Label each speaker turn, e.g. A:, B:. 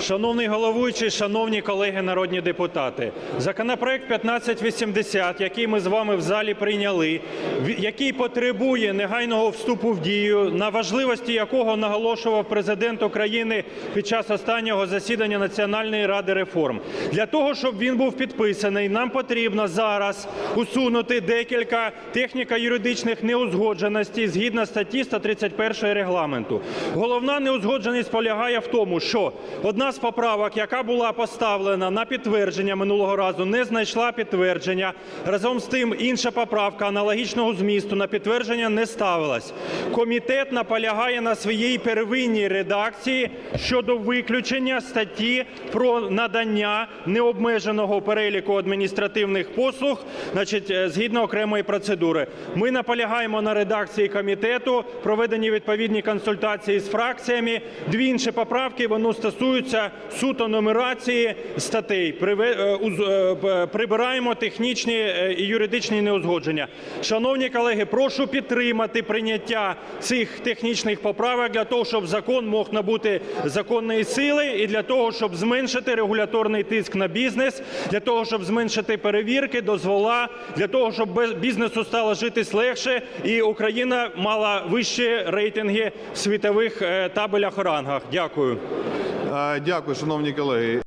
A: Шановний головуючий, шановні колеги народні депутати, законопроект 1580, який ми з вами в залі прийняли, який потребує негайного вступу в дію, на важливості якого наголошував президент України під час останнього засідання Національної ради реформ. Для того, щоб він був підписаний, нам потрібно зараз усунути декілька техніко-юридичних неузгодженостей згідно статті 131 регламенту. Головна неузгодженість полягає в тому, що одна з поправок, яка була поставлена на підтвердження минулого разу, не знайшла підтвердження. Разом з тим, інша поправка аналогічного змісту на підтвердження не ставилась. Комітет наполягає на своїй первинній редакції щодо виключення статті про надання необмеженого переліку адміністративних послуг, значить, е, згідно окремої процедури. Ми наполягаємо на редакції комітету, проведені відповідні консультації з фракціями. Дві інші поправки вони стосуються суто нумерації статей. Е, е, п- Прибираємо технічні е, і юридичні неузгодження. Шановні колеги, прошу підтримати прийняття цих технічних поправок для того, щоб закон мог набути законної сили і для того, щоб зменшити регуляторний тиск на бізнес, для того, щоб зменшити перевірки, дозвола, для того, щоб бізнесу стало житись легше і Україна мала вищі рейтинги в світових е, табелях рангах. Дякую.
B: Е, Дякую, шановні колеги.